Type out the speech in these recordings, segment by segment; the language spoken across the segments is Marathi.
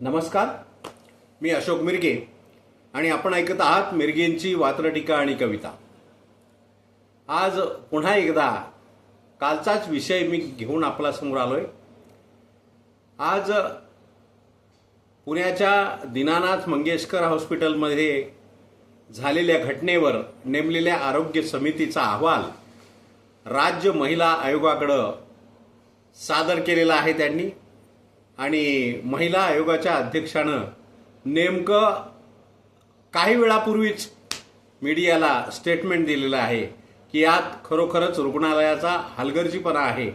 नमस्कार. मी अशोक मिरगे आणि आपण ऐकत आहात मिरगेंची वात्रटीका आणि कविता. आज पुन्हा एकदा कालचाच विषय मी घेऊन आपल्यासमोर आलोय. आज पुण्याच्या दीनानाथ मंगेशकर हॉस्पिटलमध्ये झालेल्या घटनेवर नेमलेल्या आरोग्य समितीचा अहवाल राज्य महिला आयोगाकडं सादर केलेला आहे त्यांनी. आणि महिला आयोगाच्या अध्यक्षानं नेमकं काही वेळापूर्वीच मीडियाला स्टेटमेंट दिलेलं आहे की यात खरोखरच रुग्णालयाचा हलगर्जीपणा आहे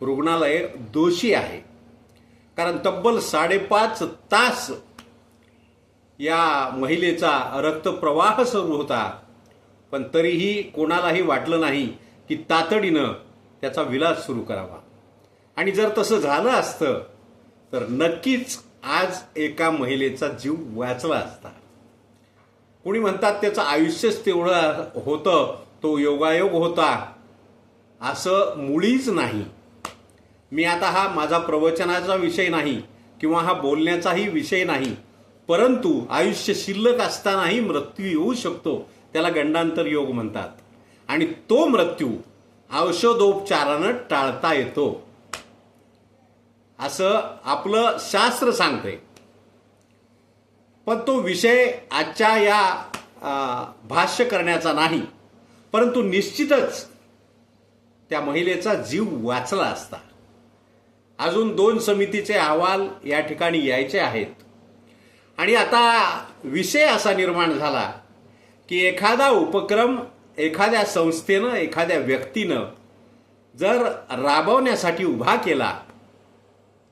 रुग्णालय दोषी आहे. कारण तब्बल साडेपाच तास या महिलेचा रक्तप्रवाह सुरू होता पण तरीही कोणालाही वाटलं नाही की तातडीनं त्याचा विलास सुरू करावा. आणि जर तसं झालं असतं तर नक्कीच आज एका महिलेचा जीव वाचला असता. कुणी म्हणतात त्याचं आयुष्यच तेवढं होतं तो योगायोग होता. असं मुळीच नाही. मी आता हा माझा प्रवचनाचा विषय नाही किंवा हा बोलण्याचाही विषय नाही. परंतु आयुष्य शिल्लक असतानाही मृत्यू येऊ शकतो त्याला गंडांतर योग म्हणतात. आणि तो मृत्यू औषधोपचारानं टाळता येतो. असं आपलं शास्त्र सांगते पण तो विषय आजच्या या भाष्य करण्याचा नाही. परंतु निश्चितच त्या महिलेचा जीव वाचला असता. अजून दोन समितीचे अहवाल या ठिकाणी यायचे आहेत. आणि आता विषय असा निर्माण झाला की एखादा उपक्रम एखाद्या संस्थेनं एखाद्या व्यक्तीनं जर राबवण्यासाठी उभा केला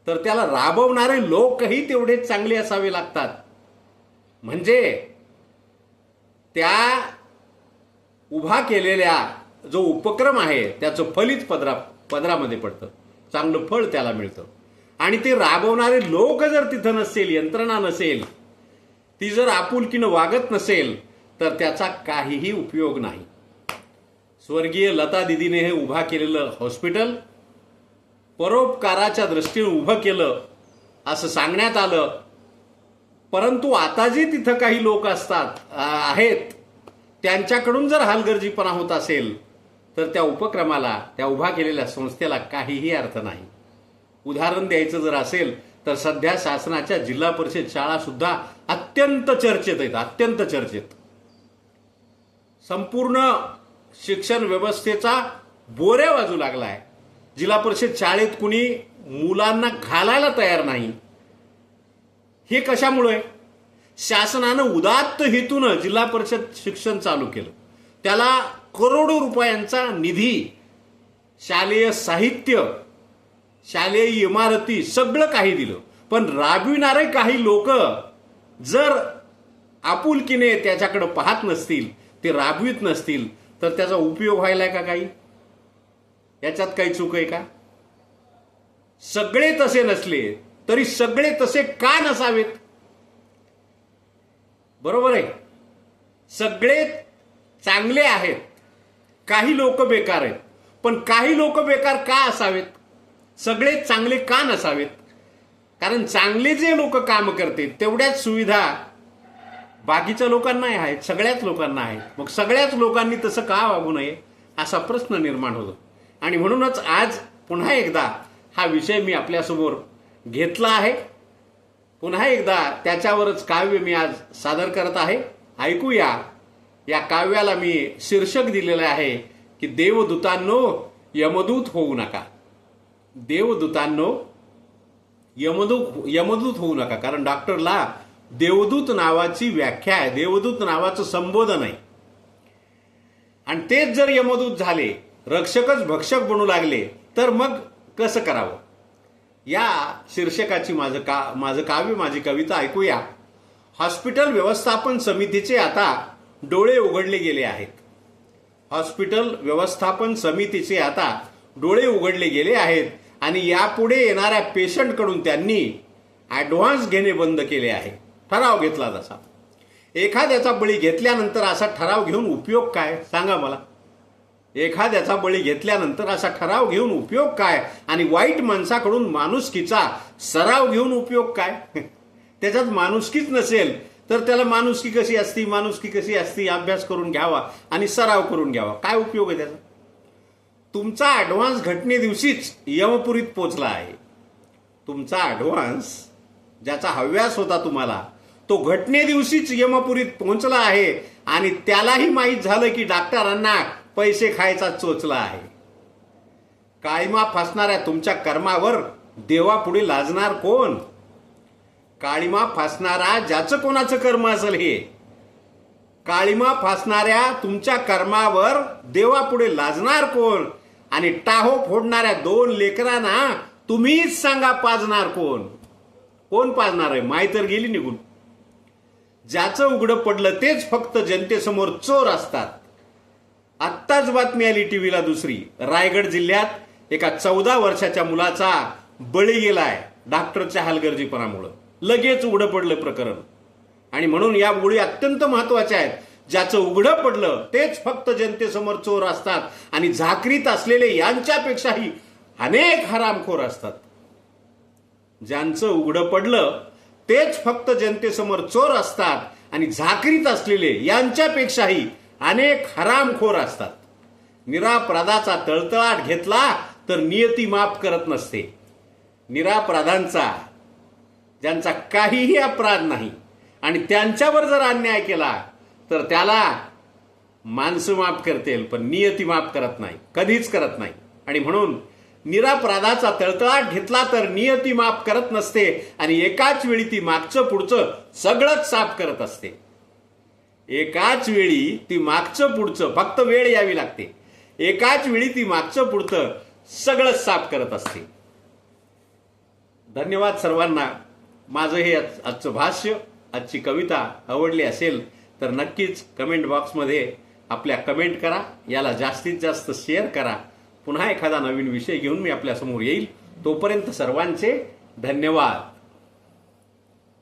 तर त्याला राबवणारे लोकही तेवढेच चांगले असावे लागतात. म्हणजे त्या उभा केलेल्या जो उपक्रम आहे त्याचं फलित पदरा पदरामध्ये पडतं. चांगलं फळ त्याला मिळतं. आणि ते राबवणारे लोक जर तिथं नसेल यंत्रणा नसेल ती जर आपुलकीनं वागत नसेल तर त्याचा काहीही उपयोग नाही. स्वर्गीय लता दिदीने हे उभा केलेलं हॉस्पिटल परोपकाराच्या दृष्टीने उभं केलं असं सांगण्यात आलं. परंतु आता जे तिथं काही लोक असतात आहेत त्यांच्याकडून जर हालगर्जीपणा होत असेल तर त्या उपक्रमाला त्या उभा केलेल्या संस्थेला काहीही अर्थ नाही. उदाहरण द्यायचं जर असेल तर सध्या शासनाच्या जिल्हा परिषद शाळा सुद्धा अत्यंत चर्चेत आहेत अत्यंत चर्चेत. संपूर्ण शिक्षण व्यवस्थेचा बोऱ्या वाजू आहे जिल्हा परिषद शाळेत कुणी मुलांना घालायला तयार नाही. हे कशामुळे? शासनानं उदात्त हेतून जिल्हा परिषद शिक्षण चालू केलं. त्याला करोडो रुपयांचा निधी शालेय साहित्य शालेय इमारती सगळं काही दिलं. पण राबविणारे काही लोक जर आपुलकीने त्याच्याकडे पाहत नसतील ते राबवित नसतील तर त्याचा उपयोग व्हायला का काही? याच्यात काही चूक आहे का? सगळे तसे नसले तरी सगळे तसे का नसावेत? बरोबर आहे. सगळे चांगले आहेत. काही लोक बेकार आहेत. पण काही लोक बेकार का असावेत? सगळे चांगले का नसावेत? कारण चांगले जे लोक काम करते तेवढ्याच सुविधा बाकीच्या लोकांना आहेत सगळ्याच लोकांना आहेत. मग सगळ्याच लोकांनी तसं का वागू नये? असा प्रश्न निर्माण होतो. आणि म्हणूनच आज पुन्हा एकदा हा विषय मी आपल्यासमोर घेतला आहे. पुन्हा एकदा त्याच्यावरच काव्य मी आज सादर करत आहे. ऐकूया. या काव्याला मी शीर्षक दिलेलं आहे की देवदूतांनो यमदूत होऊ नका. देवदूतांनो यमदूत हो, यमदूत होऊ नका. कारण डॉक्टरला देवदूत नावाची व्याख्या आहे. देवदूत नावाचं संबोधन आहे. आणि तेच जर यमदूत झाले रक्षकच भक्षक बनू लागले तर मग कसं करावं? या शीर्षकाची माझं का माझं काव्य माझी कविता ऐकूया. हॉस्पिटल व्यवस्थापन समितीचे आता डोळे उघडले गेले आहेत. हॉस्पिटल व्यवस्थापन समितीचे आता डोळे उघडले गेले आहेत आणि यापुढे येणाऱ्या पेशंटकडून त्यांनी ॲडव्हान्स घेणे बंद केले आहे. ठराव घेतला तसा. एखाद्याचा बळी घेतल्यानंतर असा ठराव घेऊन उपयोग काय? सांगा मला. एखाद्याचा बळी घेतल्यानंतर असा ठराव घेऊन उपयोग काय? आणि वाईट माणसाकडून माणुसकीचा सराव घेऊन उपयोग काय? त्याच्यात माणुसकीच नसेल तर त्याला माणुसकी कशी असती? माणुसकी कशी असती? अभ्यास करून घ्यावा आणि सराव करून घ्यावा. काय उपयोग आहे त्याचा? तुमचा ॲडव्हान्स घटने दिवशीच यमपुरीत पोचला आहे. तुमचा ॲडव्हान्स ज्याचा हव्यास होता तुम्हाला तो घटने दिवशीच यमपुरीत पोहोचला आहे. आणि त्यालाही माहीत झालं की डॉक्टरांना पैसे खायचा चोचला आहे. काळीमा फासणाऱ्या तुमच्या कर्मावर देवापुढे लाजणार कोण? काळीमा फासणारा ज्याचं कोणाचं कर्म असेल हे? काळीमा फासणाऱ्या तुमच्या कर्मावर देवापुढे लाजणार कोण? आणि टाहो फोडणाऱ्या दोन लेकरांना तुम्हीच सांगा पाजणार कोण? कोण पाजणार आहे? माय तर गेली निघून. ज्याचं उघडं पडलं तेच फक्त जनतेसमोर चोर असतात. आत्ताच बातमी आली टीव्हीला दुसरी. रायगड जिल्ह्यात एका चौदा वर्षाच्या मुलाचा बळी गेलाय डॉक्टरच्या हलगर्जीपणामुळं. लगेच उघडं पडलं प्रकरण. आणि म्हणून या गोळी अत्यंत महत्त्वाच्या आहेत. ज्याचं उघडं पडलं तेच फक्त जनतेसमोर चोर असतात आणि झाकरीत असलेले यांच्यापेक्षाही अनेक हरामखोर असतात. ज्यांचं उघडं पडलं तेच फक्त जनतेसमोर चोर असतात आणि झाकरीत असलेले यांच्यापेक्षाही अनेक हरामखोर असतात. निरापराधाचा तळतळाट घेतला तर नियती माफ करत नसते. निरापराधांचा ज्यांचा काहीही अपराध नाही आणि त्यांच्यावर जर अन्याय केला तर त्याला माणसं माफ करतील पण नियती माफ करत नाही कधीच करत नाही. आणि म्हणून निरापराधाचा तळतळाट घेतला तर नियती माफ करत नसते आणि एकाच वेळी ती मागचं पुढचं सगळंच साफ करत असते. एकाच वेळी ती मागचं पुढचं फक्त वेळ यावी लागते. एकाच वेळी ती मागचं पुढचं सगळं साफ करत असते. धन्यवाद सर्वांना. माझं हे आजचं भाष्य आजची कविता आवडली असेल तर नक्कीच कमेंट बॉक्समध्ये आपल्या कमेंट करा. याला जास्तीत जास्त शेअर करा. पुन्हा एखादा नवीन विषय घेऊन मी आपल्यासमोर येईल. तोपर्यंत सर्वांचे धन्यवाद.